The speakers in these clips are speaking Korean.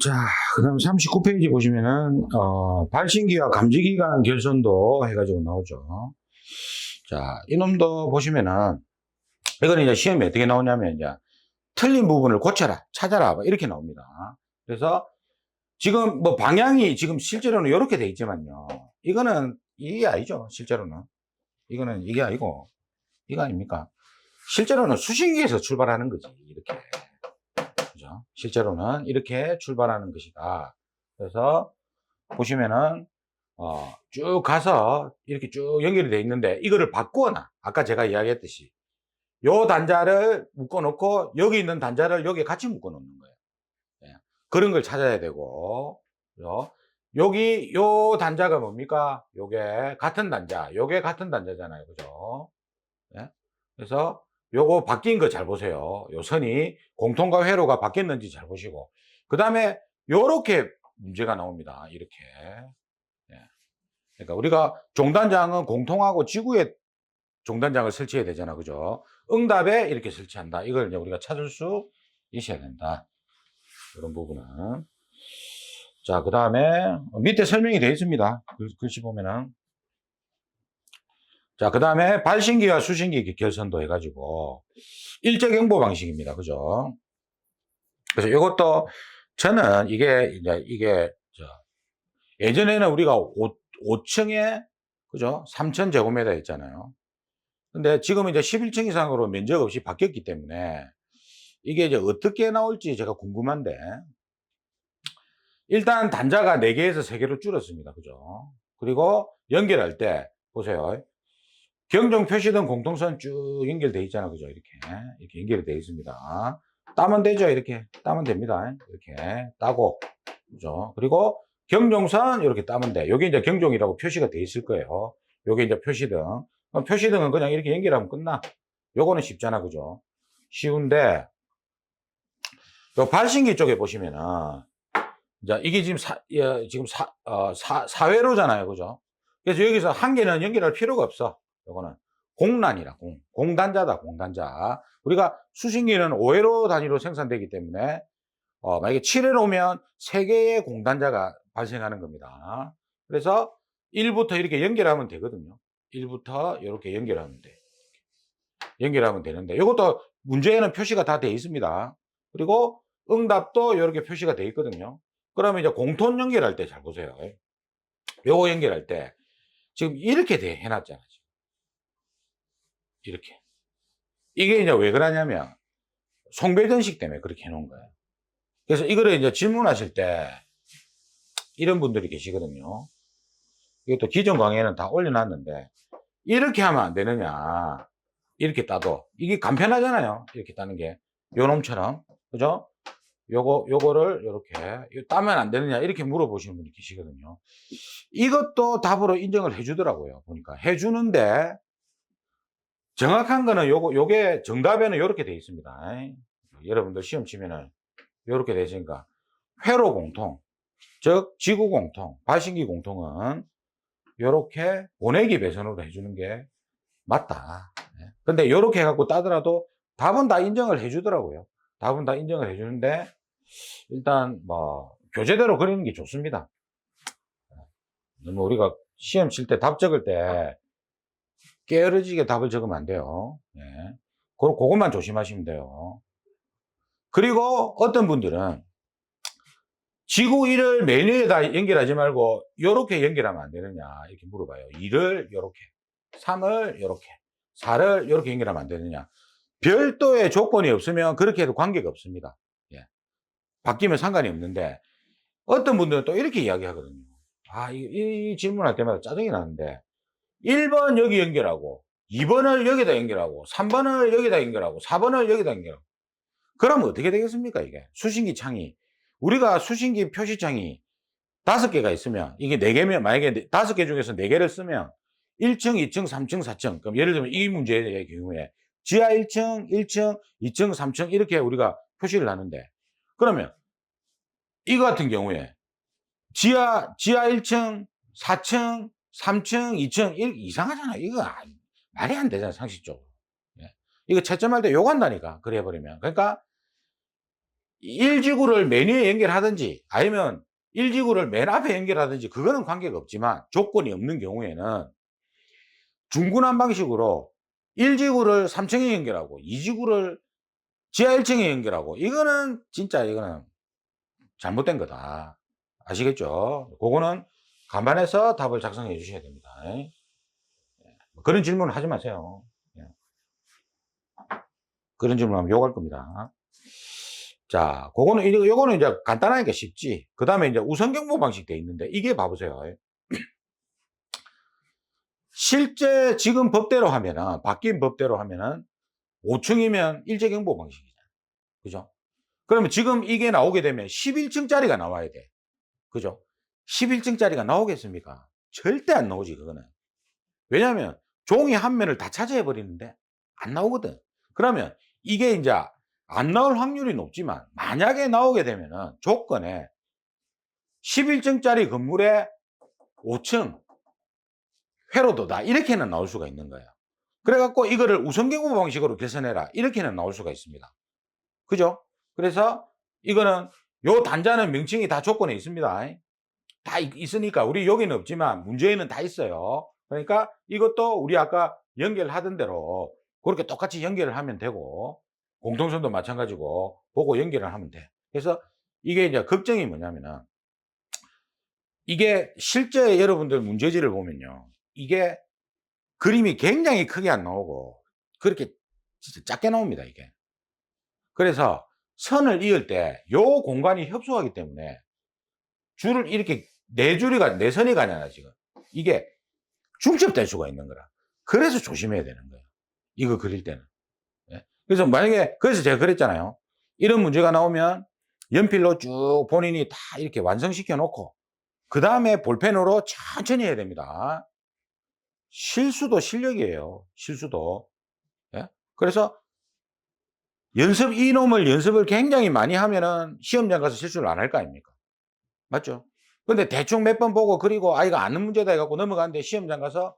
자, 그 다음 39페이지 보시면은, 어, 발신기와 감지기간 결손도 해가지고 나오죠. 자, 이놈도 보시면은, 이거는 이제 시험에 어떻게 나오냐면, 이제, 틀린 부분을 고쳐라, 찾아라, 뭐 이렇게 나옵니다. 그래서, 지금 뭐 방향이 지금 실제로는 이렇게 돼 있지만요. 이거는 이게 아니죠, 실제로는. 이거는 이게 아니고, 이거 아닙니까? 실제로는 수신기에서 출발하는 거지, 이렇게. 실제로는 이렇게 출발하는 것이다. 그래서 보시면은 어, 쭉 가서 이렇게 쭉 연결이 돼 있는데 이거를 바꾸거나 아까 제가 이야기했듯이 요 단자를 묶어 놓고 여기 있는 단자를 여기에 같이 묶어 놓는 거예요. 예. 그런 걸 찾아야 되고 그죠? 여기 요 단자가 뭡니까? 요게 같은 단자, 요게 같은 단자잖아요. 그죠? 예? 그래서 요거 바뀐 거 잘 보세요. 요 선이 공통과 회로가 바뀌었는지 잘 보시고. 그 다음에 요렇게 문제가 나옵니다. 이렇게. 예. 그러니까 우리가 종단장은 공통하고 지구에 종단장을 설치해야 되잖아. 그죠? 응답에 이렇게 설치한다. 이걸 이제 우리가 찾을 수 있어야 된다. 이런 부분은. 자, 그 다음에 밑에 설명이 되어 있습니다. 글- 글씨 보면은. 자, 그 다음에 발신기와 수신기 결선도 해가지고 일제 경보 방식입니다. 그죠? 그래서 이것도 저는 이게 이제 이게 저 예전에는 우리가 5, 5층에 그죠? 3천 제곱미터 있잖아요. 근데 지금 이제 11층 이상으로 면적 없이 바뀌었기 때문에 이게 이제 어떻게 나올지 제가 궁금한데 일단 단자가 4개에서 3개로 줄었습니다. 그죠? 그리고 연결할 때 보세요. 경종 표시등 공통선 쭉 연결돼 있잖아. 그죠? 이렇게. 이렇게 연결이 되어 있습니다. 따면 되죠. 이렇게. 따면 됩니다. 이렇게. 따고. 그죠? 그리고 경종선 이렇게 따면 돼. 여기 이제 경종이라고 표시가 돼 있을 거예요. 요게 이제 표시등. 그럼 표시등은 그냥 이렇게 연결하면 끝나. 요거는 쉽잖아. 그죠? 쉬운데, 요 발신기 쪽에 보시면은, 자, 이게 지금 사, 예, 지금 사, 어, 사, 사회로잖아요. 그죠? 그래서 여기서 한 개는 연결할 필요가 없어. 요거는 공란이라 공 공단자다 공단자. 우리가 수신기는 5회로 단위로 생산되기 때문에 어, 만약에 7회로 오면 3개의 공단자가 발생하는 겁니다. 그래서 1부터 이렇게 연결하면 되거든요. 1부터 이렇게 연결하면 돼. 연결하면 되는데 이것도 문제에는 표시가 다 되어 있습니다. 그리고 응답도 이렇게 표시가 되어 있거든요. 그러면 이제 공통 연결할 때 잘 보세요. 요거 연결할 때 지금 이렇게 돼 해놨잖아 지금. 이렇게. 이게 이제 왜 그러냐면, 송배전식 때문에 그렇게 해놓은 거예요. 그래서 이거를 이제 질문하실 때, 이런 분들이 계시거든요. 이것도 기존 강의에는 다 올려놨는데, 이렇게 하면 안 되느냐. 이렇게 따도. 이게 간편하잖아요. 이렇게 따는 게. 요 놈처럼. 그죠? 요거, 요거를. 이거 따면 안 되느냐. 이렇게 물어보시는 분이 계시거든요. 이것도 답으로 인정을 해주더라고요. 보니까. 해주는데, 정확한 거는 요거, 요게 정답에는 요렇게 돼 있습니다. 여러분들 시험 치면은 요렇게 돼 있으니까 회로 공통, 즉 지구 공통, 발신기 공통은 요렇게 보내기 배선으로 해주는 게 맞다. 예. 근데 요렇게 해갖고 따더라도 답은 다 인정을 해주더라고요. 답은 다 인정을 해주는데 일단 뭐 교재대로 그리는 게 좋습니다. 너무 우리가 시험 칠 때 답 적을 때 깨어지게 답을 적으면 안 돼요. 예. 그, 그것만 조심하시면 돼요. 그리고 어떤 분들은 지구 1을 메뉴에다 연결하지 말고 이렇게 연결하면 안 되느냐 이렇게 물어봐요. 2를 이렇게, 3을 이렇게, 4를 이렇게 연결하면 안 되느냐. 별도의 조건이 없으면 그렇게 해도 관계가 없습니다. 예. 바뀌면 상관이 없는데 어떤 분들은 또 이렇게 이야기하거든요. 아, 이, 이 질문할 때마다 짜증이 나는데 1번 여기 연결하고 2번을 여기다 연결하고 3번을 여기다 연결하고 4번을 여기다 연결하고. 그러면 어떻게 되겠습니까 이게? 수신기 창이. 우리가 수신기 표시창이 다섯 개가 있으면 이게 네 개면 만약에 다섯 개 중에서 네 개를 쓰면 1층, 2층, 3층, 4층. 그럼 예를 들면 이 문제의 경우에 지하 1층, 1층, 2층, 3층 이렇게 우리가 표시를 하는데 그러면 이거 같은 경우에 지하 지하 1층, 4층, 3층, 2층, 이, 이상하잖아. 이거 안- 말이 안 되잖아, 상식적으로. 예. 이거 채점할 때 욕한다니까, 그래 버리면. 그러니까, 1지구를 맨 위에 연결하든지 아니면 1지구를 맨 앞에 연결하든지 그거는 관계가 없지만 조건이 없는 경우에는 중군한 방식으로 1지구를 3층에 연결하고 2지구를 지하 1층에 연결하고 이거는 진짜 이거는 잘못된 거다. 아시겠죠? 그거는 감안해서 답을 작성해 주셔야 됩니다. 예. 그런 질문 하지 마세요. 예. 그런 질문 하면 욕할 겁니다. 자, 그거는, 이거- 요거는 이제 간단하니까 쉽지. 그 다음에 이제 우선 경보 방식 돼 있는데, 이게 봐보세요. 실제 지금 법대로 하면은, 바뀐 법대로 하면은, 5층이면 일제 경보 방식이잖아요. 그죠? 그러면 지금 이게 나오게 되면 11층짜리가 나와야 돼. 그죠? 11층짜리가 나오겠습니까? 절대 안 나오지, 그거는. 왜냐하면 종이 한 면을 다 차지해 버리는데 안 나오거든. 그러면 이게 이제 안 나올 확률이 높지만 만약에 나오게 되면은 조건에 11층짜리 건물에 5층 회로도다 이렇게는 나올 수가 있는 거예요. 그래갖고 이거를 우선경고 방식으로 개선해라 이렇게는 나올 수가 있습니다. 그죠? 그래서 이거는 요 단자는 명칭이 다 조건에 있습니다. 다 있- 있으니까 우리 여기는 없지만 문제에는 다 있어요. 그러니까 이것도 우리 아까 연결하던 대로 그렇게 똑같이 연결을 하면 되고 공통선도 마찬가지고 보고 연결을 하면 돼. 그래서 이게 이제 걱정이 뭐냐면은 이게 실제 여러분들 문제지를 보면요. 이게 그림이 굉장히 크게 안 나오고 그렇게 진짜 작게 나옵니다, 이게. 그래서 선을 이을 때 요 공간이 협소하기 때문에 줄을 이렇게 네 줄이 가, 네 선이 가잖아, 지금. 이게 중첩될 수가 있는 거라. 그래서 조심해야 되는 거예요. 이거 그릴 때는. 예. 그래서 만약에, 그래서 제가 그랬잖아요. 이런 문제가 나오면 연필로 쭉 본인이 다 이렇게 완성시켜 놓고, 그 다음에 볼펜으로 천천히 해야 됩니다. 실수도 실력이에요. 실수도. 예? 그래서 연습, 이놈을 연습을 굉장히 많이 하면은 시험장 가서 실수를 안 할 거 아닙니까? 맞죠? 근데 대충 몇 번 보고 그리고 아이가 아는 문제다 해갖고 넘어가는데 시험장 가서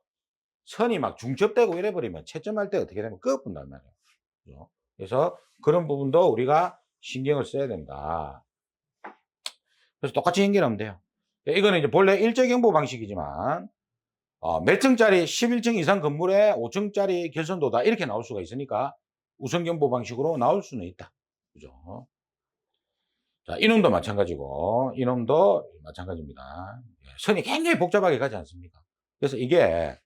선이 막 중첩되고 이래버리면 채점할 때 어떻게 되면 끄어본단 말이에요. 그래서 그런 부분도 우리가 신경을 써야 된다. 그래서 똑같이 연결하면 돼요. 이거는 이제 본래 일제경보 방식이지만 어, 몇 층짜리 11층 이상 건물에 5층짜리 결선도다 이렇게 나올 수가 있으니까 우선경보 방식으로 나올 수는 있다. 그죠? 자, 이놈도 마찬가지고, 이놈도 마찬가지입니다. 예, 선이 굉장히 복잡하게 가지 않습니까? 그래서 이게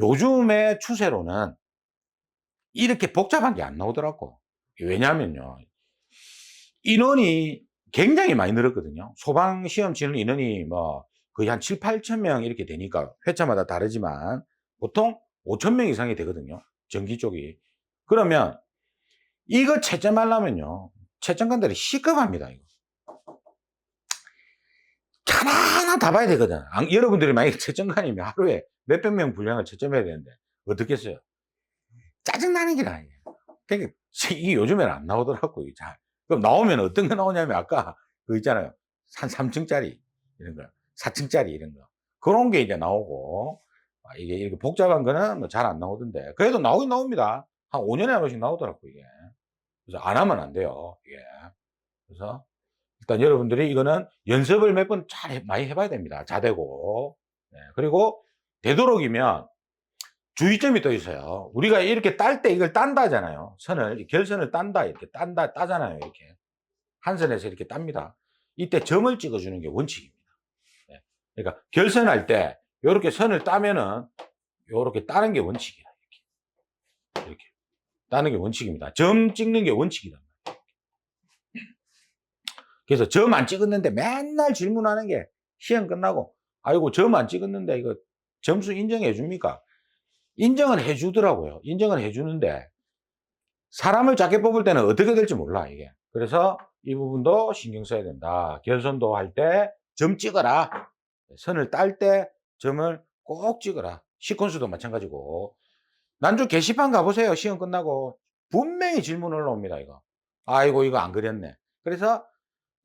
요즘의 추세로는 이렇게 복잡한 게 안 나오더라고. 왜냐하면요. 인원이 굉장히 많이 늘었거든요. 소방 시험 치는 인원이 뭐 거의 한 7, 8천 명 이렇게 되니까 회차마다 다르지만 보통 5천 명 이상이 되거든요. 전기 쪽이. 그러면 이거 채점하려면요. 채점관들이 시급합니다. 이거. 하나하나 다 봐야 되거든. 안- 여러분들이 만약에 채점관이면 하루에 몇백 명 분량을 채점해야 되는데 어떻겠어요? 짜증나는 게 아니에요. 그러니까 이게 요즘에는 안 나오더라고요. 잘. 그럼 나오면 어떤 거 나오냐면 아까 그 있잖아요. 한 3층짜리 이런 거, 4층짜리 이런 거. 그런 게 이제 나오고 아, 이게 이렇게 복잡한 거는 뭐 잘 안 나오던데 그래도 나오긴 나옵니다. 한 5년에 한 번씩 나오더라고 이게. 그래서 안 하면 안 돼요. 이게. 그래서 일단 여러분들이 이거는 연습을 몇 번 잘 많이 해봐야 됩니다. 자대고. 네, 그리고 되도록이면 주의점이 또 있어요. 우리가 이렇게 딸 때 이걸 딴다잖아요. 선을, 결선을 딴다, 이렇게 딴다, 따잖아요. 이렇게. 한 선에서 이렇게 tab니다. 이때 점을 찍어주는 게 원칙입니다. 네, 그러니까 결선할 때 이렇게 선을 따면은 이렇게 따는 게 원칙이야. 이렇게. 이렇게. 따는 게 원칙입니다. 점 찍는 게 원칙이다. 그래서 점 안 찍었는데 맨날 질문하는 게 시험 끝나고 아이고 점 안 찍었는데 이거 점수 인정해 줍니까? 인정은 해 주더라고요. 인정은 해 주는데 사람을 작게 뽑을 때는 어떻게 될지 몰라 이게. 그래서 이 부분도 신경 써야 된다. 결선도 할 때 점 찍어라. 선을 딸 때 점을 꼭 찍어라. 시퀀스도 마찬가지고. 난주 게시판 가보세요. 시험 끝나고 분명히 질문 올라옵니다. 이거. 아이고 이거 안 그렸네. 그래서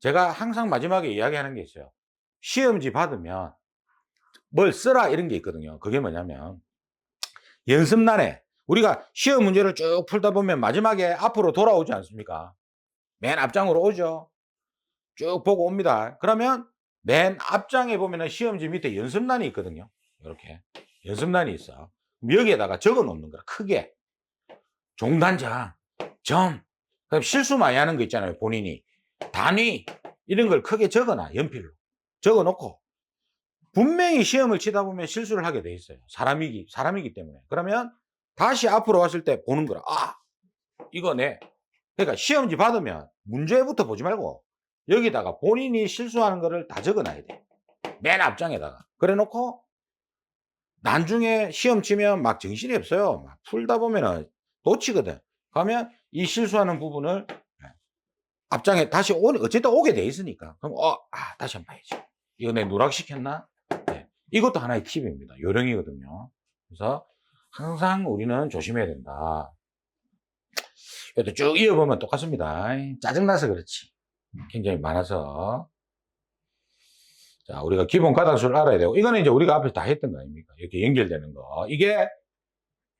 제가 항상 마지막에 이야기하는 게 있어요. 시험지 받으면 뭘 쓰라 이런 게 있거든요. 그게 뭐냐면 연습란에 우리가 시험 문제를 쭉 풀다 보면 마지막에 앞으로 돌아오지 않습니까? 맨 앞장으로 오죠. 쭉 보고 옵니다. 그러면 맨 앞장에 보면은 시험지 밑에 연습란이 있거든요. 이렇게 연습란이 있어. 여기에다가 적어 놓는 거야. 크게 종단자, 점. 그럼 실수 많이 하는 거 있잖아요. 본인이 단위 이런 걸 크게 적어 놔 연필로 적어 놓고 분명히 시험을 치다 보면 실수를 하게 돼 있어요. 사람이기 사람이기 때문에 그러면 다시 앞으로 왔을 때 보는 거라. 아 이거 네. 그러니까 시험지 받으면 문제부터 보지 말고 여기다가 본인이 실수하는 거를 다 적어 놔야 돼. 맨 앞장에다가. 그래 놓고 나중에 시험 치면 막 정신이 없어요. 막 풀다 보면은 놓치거든. 그러면 이 실수하는 부분을 앞장에 다시 오, 어쨌든 오게 돼 있으니까. 그럼, 어, 아, 다시 한번 봐야지. 이거 내 누락시켰나? 네. 이것도 하나의 팁입니다. 요령이거든요. 그래서 항상 우리는 조심해야 된다. 이것도 쭉 이어보면 똑같습니다. 짜증나서 그렇지. 굉장히 많아서. 자, 우리가 기본 가닥수를 알아야 되고, 이거는 이제 우리가 앞에서 다 했던 거 아닙니까? 이렇게 연결되는 거. 이게,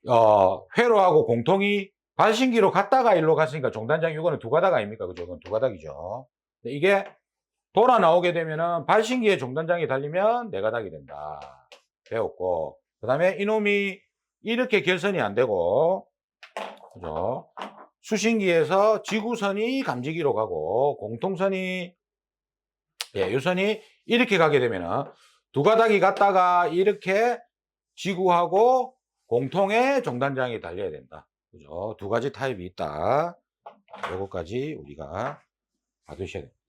어, 회로하고 공통이 발신기로 갔다가 일로 갔으니까 종단장 이거는 두 가닥 아닙니까? 그죠? 이건 두 가닥이죠. 이게 돌아 나오게 되면은 발신기에 종단장이 달리면 네 가닥이 된다. 배웠고. 그 다음에 이놈이 이렇게 결선이 안 되고, 그죠? 수신기에서 지구선이 감지기로 가고, 공통선이, 예, 유선이 이렇게 가게 되면은 두 가닥이 갔다가 이렇게 지구하고 공통의 종단장이 달려야 된다. 그죠? 두 가지 타입이 있다. 요거까지 우리가 봐두셔야 됩니다.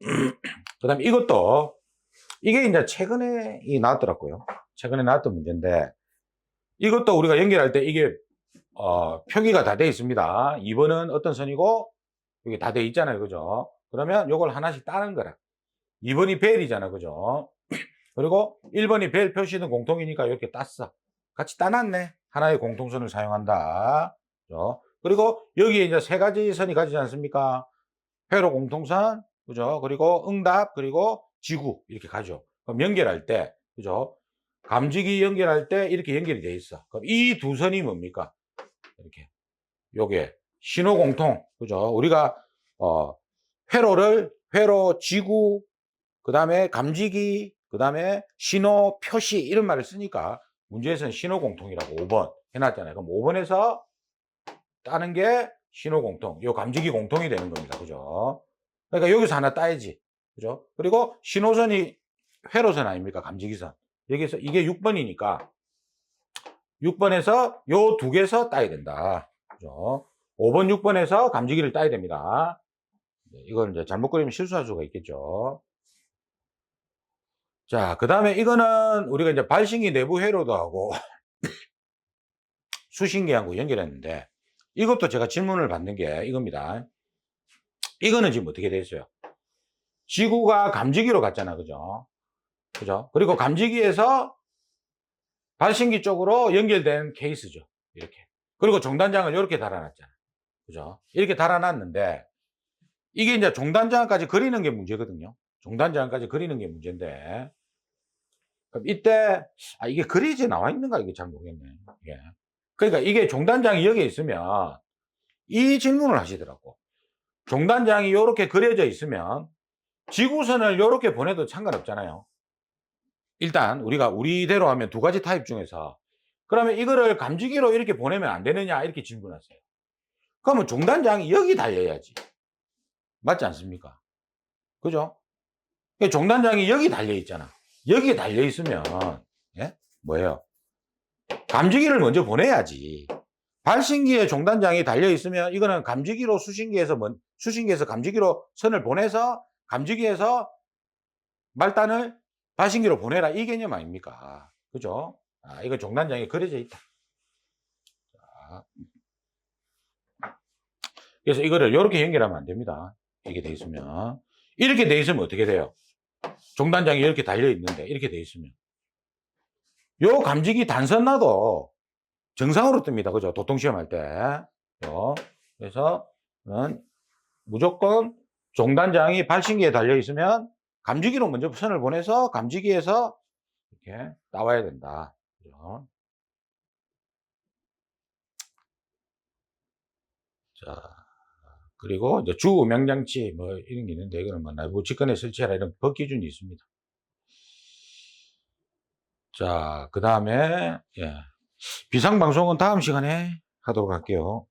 그 다음에 이것도, 이게 이제 최근에 이 나왔더라고요. 최근에 나왔던 문제인데, 이것도 우리가 연결할 때 이게, 어, 표기가 다 돼 있습니다. 2번은 어떤 선이고, 여기 다 돼 있잖아요. 그죠? 그러면 요걸 하나씩 따는 거라. 2번이 벨이잖아. 그죠? 그리고 1번이 벨 표시는 공통이니까 이렇게 땄어. 같이 따놨네. 하나의 공통선을 사용한다. 그죠? 그리고 여기에 이제 세 가지 선이 가지지 않습니까? 회로 공통선, 그죠? 그리고 응답, 그리고 지구, 이렇게 가죠. 그럼 연결할 때, 그죠? 감지기 연결할 때 이렇게 연결이 돼 있어. 그럼 이 두 선이 뭡니까? 이렇게. 요게, 신호 공통, 그죠? 우리가, 어, 회로를, 회로, 지구, 그 다음에 감지기, 그 다음에 신호, 표시, 이런 말을 쓰니까 문제에서는 신호 공통이라고 5번 해놨잖아요. 그럼 5번에서 따는 게 신호 공통, 요 감지기 공통이 되는 겁니다. 그죠? 그러니까 여기서 하나 따야지. 그죠? 그리고 신호선이 회로선 아닙니까? 감지기선. 여기서 이게 6번이니까 6번에서 요 두 개에서 따야 된다. 그죠? 5번, 6번에서 감지기를 따야 됩니다. 네, 이걸 이제 잘못 그리면 실수할 수가 있겠죠. 자, 그 다음에 이거는 우리가 이제 발신기 내부 회로도 하고 수신기하고 연결했는데 이것도 제가 질문을 받는 게 이겁니다. 이거는 지금 어떻게 돼 있어요? 지구가 감지기로 갔잖아. 그죠? 그죠? 그리고 감지기에서 발신기 쪽으로 연결된 케이스죠. 이렇게. 그리고 종단장을 이렇게 달아놨잖아. 그죠? 이렇게 달아놨는데 이게 이제 종단장까지 그리는 게 문제거든요. 종단장까지 그리는 게 문제인데 그럼 이때 아 이게 그리지 나와 있는가 이게 잘 모르겠네. 이게. 그러니까 이게 종단장이 여기 있으면 이 질문을 하시더라고. 종단장이 이렇게 그려져 있으면 지구선을 이렇게 보내도 상관없잖아요. 일단 우리가 우리대로 하면 두 가지 타입 중에서 그러면 이거를 감지기로 이렇게 보내면 안 되느냐 이렇게 질문하세요. 그러면 종단장이 여기 달려야지. 맞지 않습니까? 그죠? 그러니까 종단장이 여기 달려 있잖아. 여기에 달려 있으면 예? 뭐예요? 감지기를 먼저 보내야지. 발신기에 종단장이 달려 있으면 이거는 감지기로 수신기에서 먼, 수신기에서 감지기로 선을 보내서 감지기에서 말단을 발신기로 보내라 이 개념 아닙니까? 그죠? 아, 이거 종단장이 그려져 있다. 자. 그래서 이거를 이렇게 연결하면 안 됩니다. 이렇게 돼 있으면 이렇게 돼 있으면 어떻게 돼요? 종단장이 이렇게 달려 있는데 이렇게 돼 있으면 요 감지기 단선 나도 정상으로 뜹니다. 그죠? 도통시험 할 때. 요. 그래서 는 무조건 종단장이 발신기에 달려 있으면 감지기로 먼저 선을 보내서 감지기에서 이렇게 나와야 된다. 그죠? 자, 그리고 주 음향장치 뭐 이런 게 있는데 이거는 뭐 내부 직권에 설치하라 이런 법 기준이 있습니다. 자, 그 다음에 예. 비상방송은 다음 시간에 하도록 할게요.